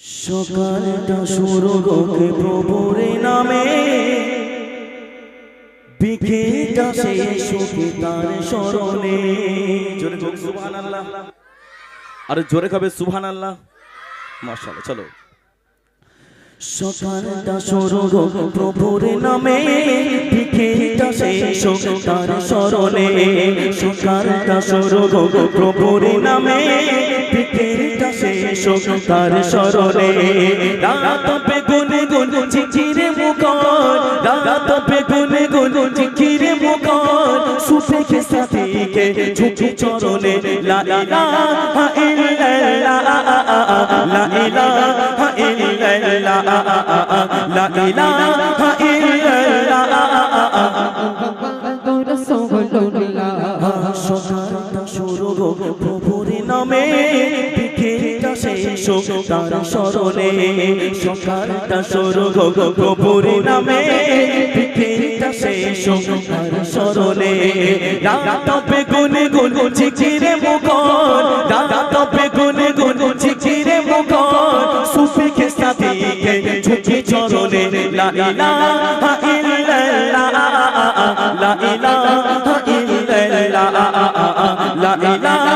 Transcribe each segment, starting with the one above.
সকালটা শুরু হোক প্রভুরে নামে। বিকেলটা শেষ হোক তার জোরে জোরে সুবহানাল্লাহ। আরে জোরে খাবে সুভান আল্লাহ মাশাআল্লাহ, চলো। সকালটা শুরু প্রভুর নামে বিকেলটা শেষ তার স্মরণে। সকালটা শুরু প্রভুর নামে বিকেলটা শেষ তার স্মরণে। রাত পে গুনে চিচিরে মুখর। রাত পে গুনে চিচিরে মুখর। সুফে কে সাথী কে ঝুঁকি চরণে। লা ইলাহা ইল্লাল্লাহ লা ইলাহা ইল্লাল্লাহ লা ইলাহা ইল্লাল্লাহ সকালটা শুরু প্রভুর নামে বিকেলটা শেষ তার স্মরণে সকালটা শুরু প্রভুর নামে বিকেলটা শেষ তার স্মরণে রাত পে গুনে গুন চিচিরে ইলাহা ইল্লাল্লাহ লা ইলাহা ইল্লাল্লাহ লা ইলাহা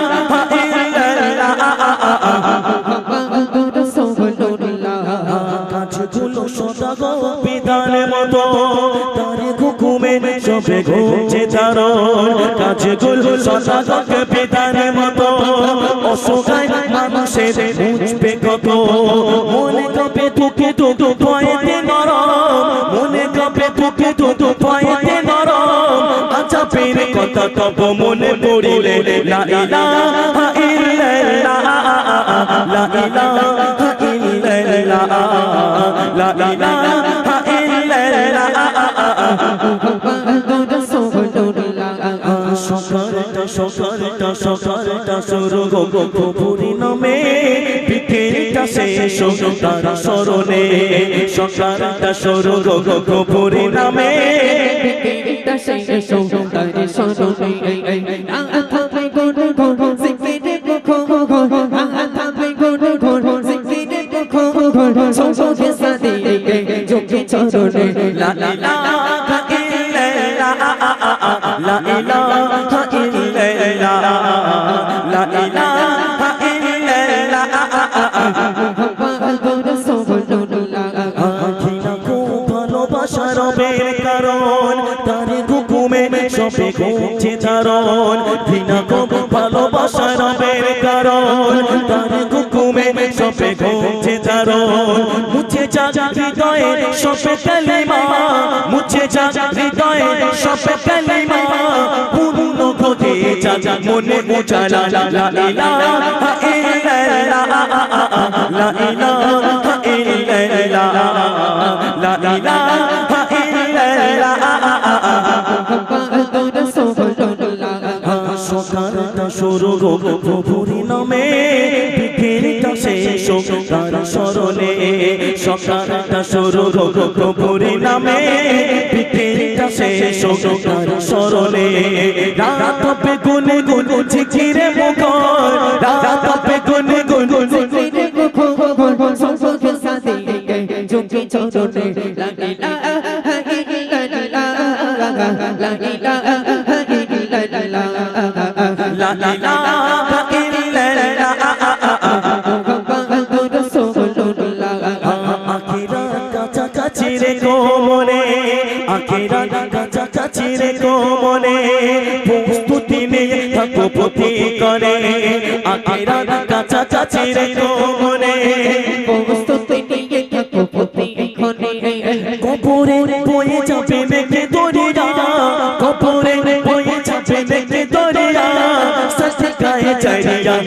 সবে ঘুমছে তারণ মতো। অসহায় মানুষের, বুঝবে কত। মনে নরম আচ্ছা পেরে কথা তব মনে পড়িলে লা ইলাহা ইল্লাল্লাহ লা ইলাহা ইল্লাল্লাহ লা ইলাহা ইল্লাল্লাহ সকালটা সকালটা সকালটা শুরু হোক নামে বিকেলটা শেষ শুরু হোক প্রভুরি নামে লা ইলাহা ইল্লাল্লাহ লা ইলাহা ইল্লাল্লাহ সবে ঘুমছে ধারণ ভিনা কো ভালোবাসা কারণ। তার হুকুমে সবে ঘুমছে ধারণ মুছে যা হৃদয়ে সবে কালিমা, মুছে যা হৃদয়ে সবে কালিমা। পূর্ণ যা যা মনে উজালা, লা লা সকালটা শুরু হোক প্রভুরি নামে বিকেলটা শেষ হোক তার স্মরণে সকালটা শুরু হোক প্রভুরি নামে বিকেলটা শেষ হোক তার স্মরণে রাত পে গুনে গুন চিচিরে মুখর, রাত পে গুনে গুন লা ইলাহা ইল্লাল্লাহ আখিরা কাছাকাছি রে কোমনে আখিরা করে আখিরা কাছাকাছি রে কোমনে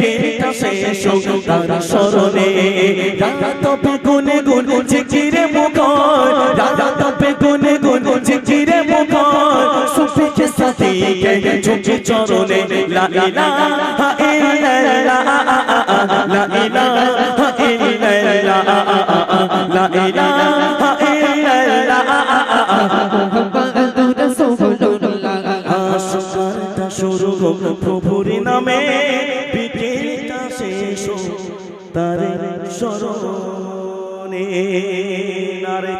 পেটা শেষ তার স্মরণে রাধা তপে গুনে গুন জিকিরে মুখন রাধা তপে গুনে গুন জিকিরে মুখন শুরু হোক নামে তার স্মরণে নারে